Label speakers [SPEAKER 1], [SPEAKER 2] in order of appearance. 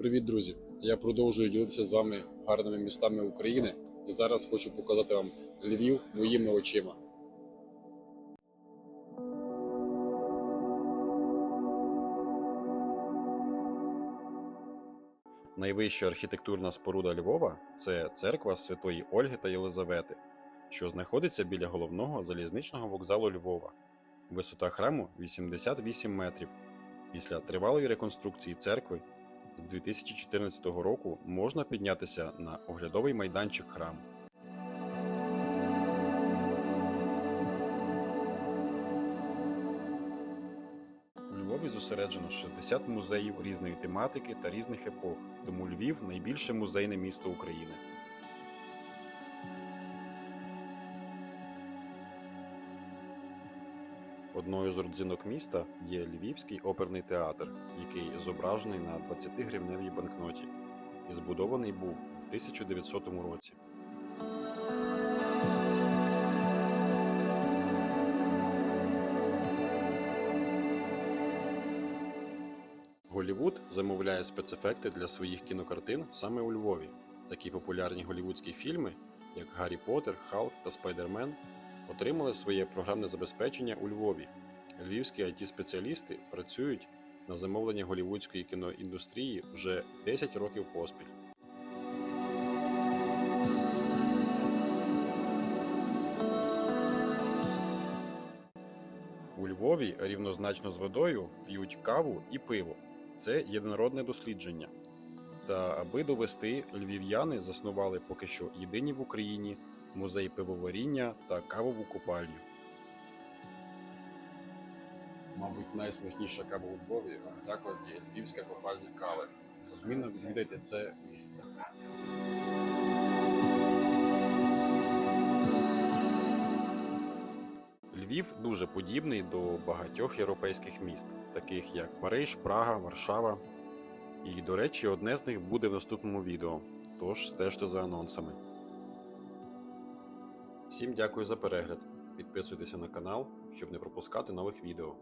[SPEAKER 1] Привіт, друзі! Я продовжую ділитися з вами гарними містами України і зараз хочу показати вам Львів моїми очима. Найвища архітектурна споруда Львова це церква Святої Ольги та Єлизавети, що знаходиться біля головного залізничного вокзалу Львова. Висота храму 88 метрів. Після тривалої реконструкції церкви з 2014 року можна піднятися на оглядовий майданчик храму. У Львові зосереджено 60 музеїв різної тематики та різних епох, тому Львів найбільше музейне місто України. Одною з родзинок міста є Львівський оперний театр, який зображений на 20-гривневій банкноті і збудований був в 1900 році. Голівуд замовляє спецефекти для своїх кінокартин саме у Львові. Такі популярні голівудські фільми, як Гаррі Поттер, Халк та Спайдермен, отримали своє програмне забезпечення у Львові. Львівські it спеціалісти працюють на замовлення голівудської кіноіндустрії вже 10 років поспіль. У Львові рівнозначно з водою п'ють каву і пиво. Це єдинородне дослідження. Та аби довести, львів'яни заснували поки що єдині в Україні музей пивоваріння та кавову купальню. Мабуть, найсмачніша кава у Львові в закладі Львівська копальня кави. Змінно відвідайте це місце. Львів дуже подібний до багатьох європейських міст, таких як Париж, Прага, Варшава. І, до речі, одне з них буде в наступному відео. Тож стежте за анонсами. Всім дякую за перегляд. Підписуйтеся на канал, щоб не пропускати нових відео.